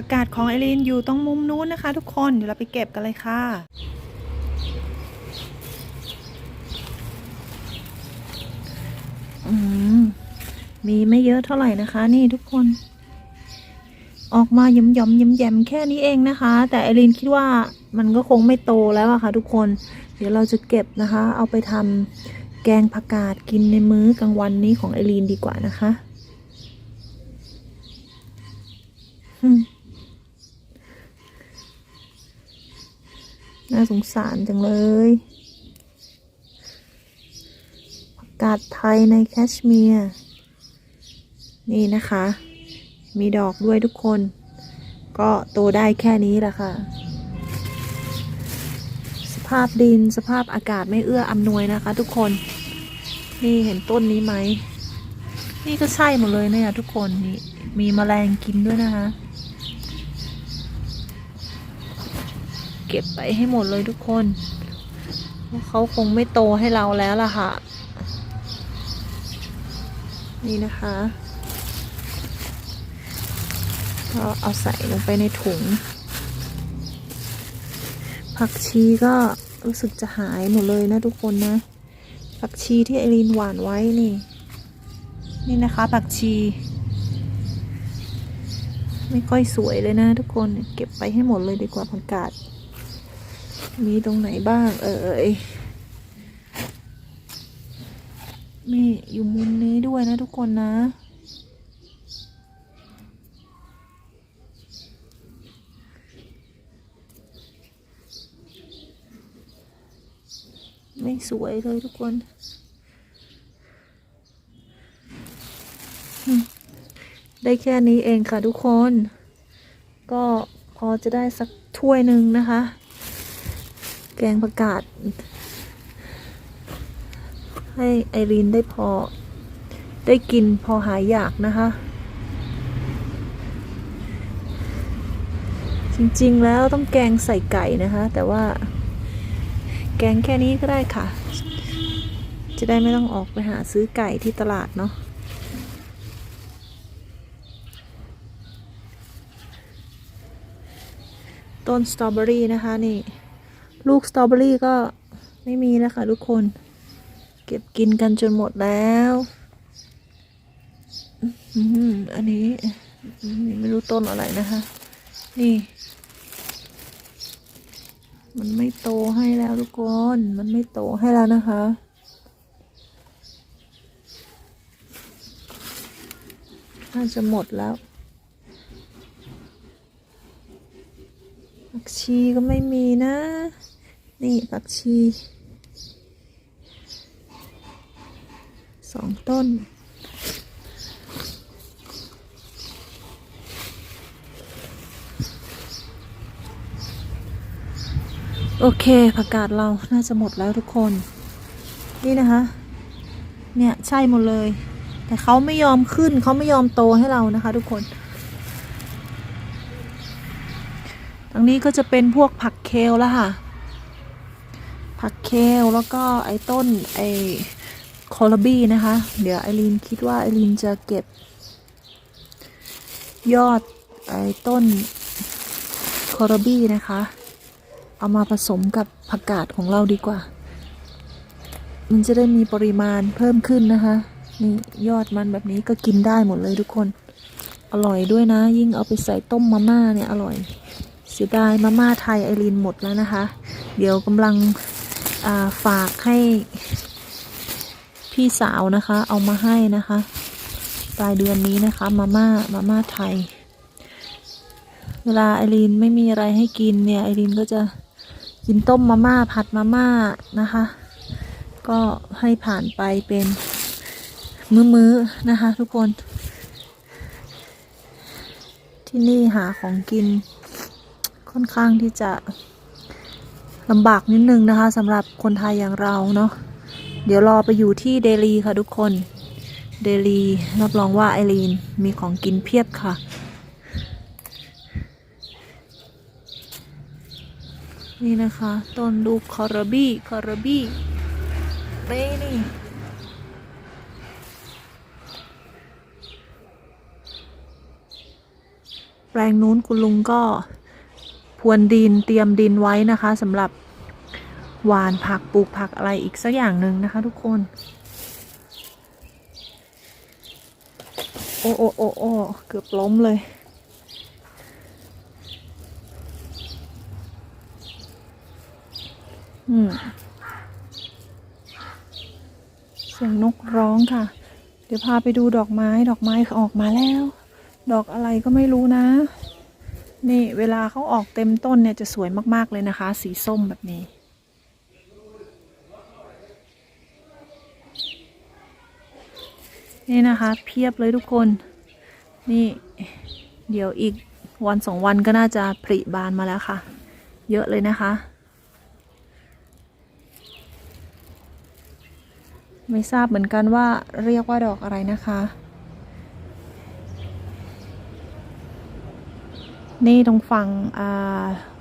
ผักกาดของไอรีนอยู่ตรงมุมนู้นนะคะ ทุกคนเดี๋ยวเราไปเก็บกันเลยค่ะอืมมีไม่เยอะเท่าไหร่นะคะ นี่ทุกคน ออกมาย้ำย้ำย้ำแยมแค่นี้เองนะคะ แต่ไอรีนคิดว่ามันก็คงไม่โตแล้วอะค่ะ ทุกคน เดี๋ยวเราจะเก็บนะคะ เอาไปทำแกงผักกาดกินในมื้อกลางวันนี้ของไอรีนดีกว่านะคะอื น่าสงสารจังเลยผักกาดไทยในแคชเมียร์ นี่นะคะ มีดอกด้วยทุกคน ก็โตได้แค่นี้แหละค่ะ สภาพดินสภาพอากาศไม่เอื้ออำนวยนะคะ ทุกคน นี่เห็นต้นนี้ไหม นี่ก็ใช่หมดเลยเนี่ยทุกคน นี่มีแมลงกินด้วยนะคะ เก็บไปให้หมดเลยทุกคนเพราะเขาคงไม่โตให้เราแล้วล่ะค่ะ นี่นะคะก็เอาใส่ลงไปในถุง ผักชีก็รู้สึกจะหายหมดเลยนะทุกคนนะ ผักชีที่ไอรีนหว่านไว้นี่ นี่นะคะผักชี ไม่ค่อยสวยเลยนะทุกคนเก็บไปให้หมดเลยดีกว่าผักกาด มีตรงไหนบ้าง เอ่ยมีอยู่มุมนี้ด้วยนะทุกคนนะไม่สวยเลยทุกคน ได้แค่นี้เองค่ะทุกคน ก็พอจะได้สักถ้วยหนึ่งนะคะ แกงประกาศให้ไอรีนได้พอ ได้กินพอหายอยากนะคะ จริงๆแล้วต้องแกงใส่ไก่นะคะ แต่ว่า แกงแค่นี้ก็ได้ค่ะ จะได้ไม่ต้องออกไปหาซื้อไก่ที่ตลาดเนาะต้นสตรอเบอรี่นะคะนี่ ลูกสตรอเบอรี่ก็ไม่มีแล้วค่ะทุกคน เก็บกินกันจนหมดแล้วอันนี้ไม่รู้ต้นอะไรนะคะ นี่ มันไม่โตให้แล้วทุกคน มันไม่โตให้แล้วนะคะน่าจะหมดแล้วผักชีก็ไม่มีนะ นี่ผักชีสองต้น โอเคผักกาดเราน่าจะหมดแล้วทุกคน นี่นะคะ เนี่ย ใช่หมดเลย แต่เขาไม่ยอมขึ้นเขาไม่ยอมโตให้เรานะคะ ทุกคนทางนี้ก็จะเป็นพวกผักเคลแล้วค่ะ ผักเคลแล้วก็ไอ้ต้นไอ้โคลบี้นะคะ เดี๋ยวไอรีนคิดว่าไอรีนจะเก็บ ยอดไอ้ต้นโคลบี้นะคะ เอามาผสมกับผักกาดของเราดีกว่า มันจะได้มีปริมาณเพิ่มขึ้นนะคะนี่ยอดมันแบบนี้ก็กินได้หมดเลยทุกคนอร่อยด้วยนะ ยิ่งเอาไปใส่ต้มมาม่าเนี่ยอร่อยเสียดายมาม่าไทยไอรีนหมดแล้วนะคะ เดี๋ยวกำลัง ฝากให้พี่สาวนะคะ เอามาให้นะคะปลายเดือนนี้นะคะ มาม่ามาม่าไทย เวลาไอรีนไม่มีอะไรให้กินเนี่ยไอรีนก็จะกินต้มมาม่าผัดมาม่านะคะ ก็ให้ผ่านไปเป็นมื้อๆนะคะ ทุกคน ที่นี่หาของกินค่อนข้างที่จะ ลำบากนิดนึงนะคะสำหรับคนไทยอย่างเราเนาะเดี๋ยวรอไปอยู่ที่เดลีค่ะทุกคน เดลีรับรองว่าไอรีนมีของกินเพียบค่ะ นี่นะคะต้นลูกคาราบี้คาราบี้นี่นี่แปลงนู้นคุณลุงก็ พรวนดินเตรียมดินไว้นะคะสำหรับหวานผักปลูกผักอะไรอีกสักอย่างหนึ่งนะคะทุกคน โอ้โอ้โอ้โอ้เกือบล้มเลย อืมเสียงนกร้องค่ะ เดี๋ยวพาไปดูดอกไม้ดอกไม้ออกมาแล้ว ดอกอะไรก็ไม่รู้นะ นี่เวลาเขาออกเต็มต้นเนี่ยจะสวยมากๆเลยนะคะ สีส้มแบบนี้ นี่นะคะเพียบเลยทุกคน นี่เดี๋ยวอีกวันสองวันก็น่าจะผลิบานมาแล้วค่ะ เยอะเลยนะคะ ไม่ทราบเหมือนกันว่าเรียกว่าดอกอะไรนะคะ นี่ตรงฝั่ง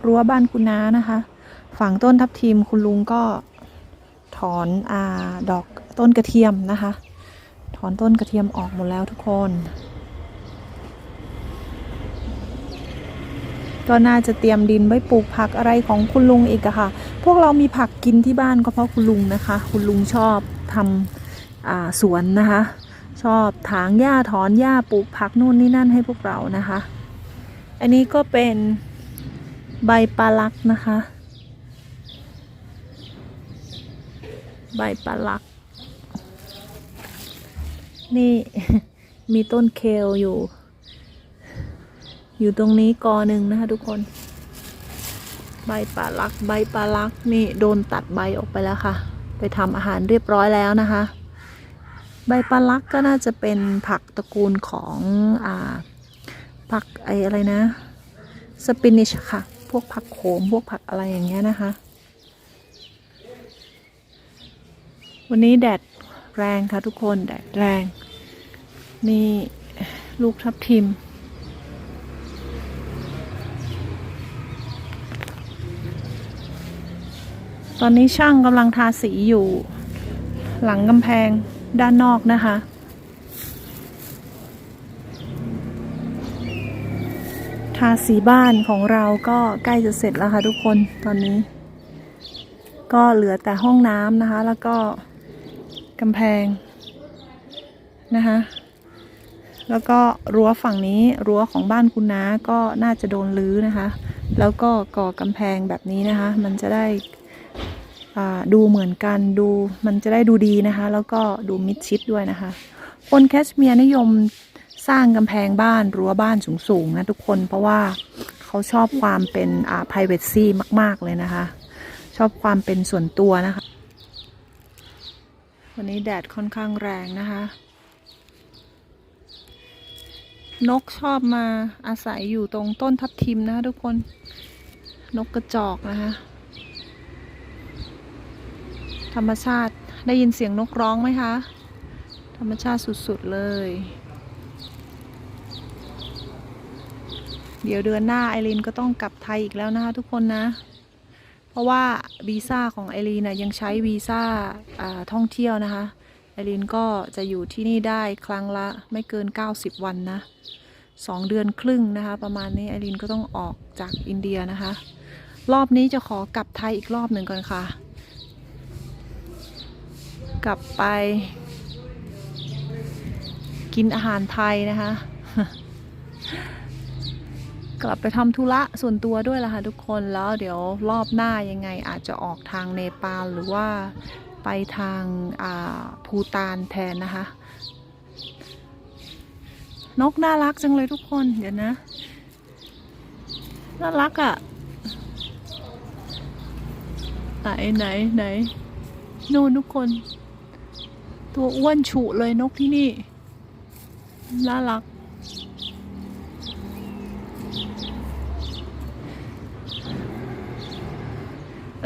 รั้วบ้านคุณน้านะคะ ฝั่งต้นทับทิมคุณลุงก็ถอนอดอกต้นกระเทียมนะคะ ถอนต้นกระเทียมออกหมดแล้วทุกคน ก็น่าจะเตรียมดินไว้ปลูกผักอะไรของคุณลุงอีกอะค่ะ พวกเรามีผักกินที่บ้านก็เพราะคุณลุงนะคะ คุณลุงชอบทำสวนนะคะ ชอบถางหญ้าถอนหญ้าปลูกผักนู่นนี่นั่นให้พวกเรานะคะ อันนี้ก็เป็นใบปลาลักนะคะ ใบปลาลัก นี่มีต้นเคลอยู่ อยู่ตรงนี้กอหนึ่งนะคะทุกคน ใบปลาลัก ใบปลาลักนี่โดนตัดใบออกไปแล้วค่ะ ไปทำอาหารเรียบร้อยแล้วนะคะ ใบปลาลักก็น่าจะเป็นผักตระกูลของอ่า ผักไออะไรนะ สปินิชค่ะ พวกผักโขม พวกผักอะไรอย่างเงี้ยนะคะ วันนี้แดดแรงค่ะทุกคนแดดแรง นี่ลูกทับทิม ตอนนี้ช่างกำลังทาสีอยู่ หลังกำแพงด้านนอกนะคะ ทาสีบ้านของเราก็ใกล้จะเสร็จแล้วค่ะทุกคนตอนนี้ ก็เหลือแต่ห้องน้ำนะคะ แล้วก็กำแพงนะคะแล้วก็รั้วฝั่งนี้รั้วของบ้านคุณน้าก็น่าจะโดนรื้อนะคะ แล้วก็ก่อกำแพงแบบนี้นะคะ มันจะได้อ่าดูเหมือนกันดูมันจะได้ดูดีนะคะ แล้วก็ดูมิดชิดด้วยนะคะ คนแคชเมียร์นิยม สร้างกำแพงบ้านรั้วบ้านสูงๆนะทุกคนเพราะว่าเขาชอบความเป็นอ่า privacy มาก ๆ เลยนะคะ ชอบความเป็นส่วนตัวนะคะ วันนี้แดดค่อนข้างแรงนะคะ นกชอบมาอาศัยอยู่ตรงต้นทับทิมนะคะทุกคนนกกระจอกนะคะธรรมชาติได้ยินเสียงนกร้องไหมคะ ธรรมชาติสุด ๆ เลย เดี๋ยวเดือนหน้าไอรีนก็ต้องกลับไทยอีกแล้วนะคะทุกคนนะ เพราะว่าวีซ่าของไอรีนนะยังใช้วีซ่าท่องเที่ยวนะคะไอรีนก็จะอยู่ที่นี่ได้ครั้งละไม่เกิน 90 วันนะสองเดือนครึ่งนะคะ ประมาณนี้ไอรีนก็ต้องออกจากอินเดียนะคะ รอบนี้จะขอกลับไทยอีกรอบหนึ่งก่อนค่ะ กลับไป กินอาหารไทยนะคะ กลับไปทำธุระส่วนตัวด้วยละค่ะทุกคนแล้วเดี๋ยวรอบหน้ายังไงอาจจะออกทางเนปาลหรือว่าไปทางอ่าภูตานแทนนะคะ นกน่ารักจังเลยทุกคนเดี๋ยวนะ น่ารักอะ่ะไหนไหนไหนโน่นทุกคน ตัวอ้วนฉุเลยนกที่นี่ น่ารัก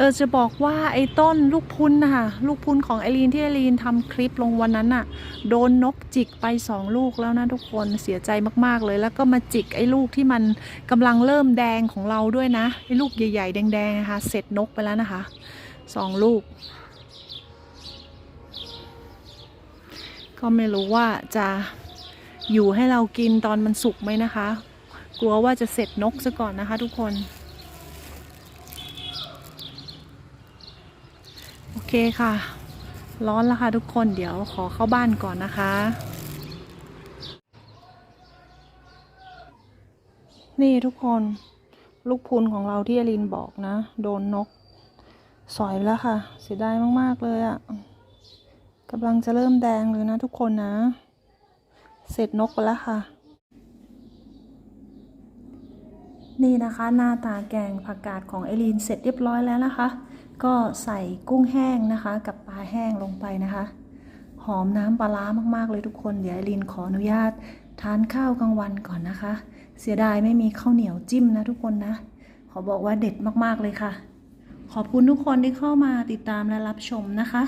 ออจะบอกว่าไอ้ต้นลูกพุนนะคะลูกพุนของไอรีนที่ไอรีนทำคลิปลงวันนั้นน่ะโดนนกจิกไปสองลูกแล้วนะทุกคนเสียใจมากๆเลย แล้วก็มาจิกไอ้ลูกที่มันกำลังเริ่มแดงของเราด้วยนะไอ้ลูกใหญ่ๆ แดงๆนะคะเสร็จนกไปแล้วนะคะสองลูก ก็ไม่รู้ว่าจะอยู่ให้เรากินตอนมันสุกไหมนะคะ กลัวว่าจะเสร็จนกซะก่อนนะคะทุกคน โอเคค่ะ ร้อนแล้วค่ะทุกคนเดี๋ยวขอเข้าบ้านก่อนนะคะ นี่ทุกคนลูกพุนของเราที่อลินบอกนะ โดนนก สอยแล้วค่ะ เสียดายมาก ๆ เลยอะ่ะกำลังจะเริ่มแดงเลยนะทุกคนนะ เสร็จนกไปแล้วค่ะ นี่นะคะ หน้าตาแกงผักกาดของไอรีนเสร็จเรียบร้อยแล้วนะคะ ก็ใส่กุ้งแห้งนะคะ กับปลาแห้งลงไปนะคะ หอมน้ำปลาร้ามากๆเลยทุกคน เดี๋ยวไอรีนขออนุญาต ทานข้าวกลางวันก่อนนะคะ เสียดายไม่มีข้าวเหนียวจิ้มนะทุกคนนะ ขอบอกว่าเด็ดมากๆเลยค่ะ ขอบคุณทุกคนที่เข้ามาติดตามและรับชมนะคะ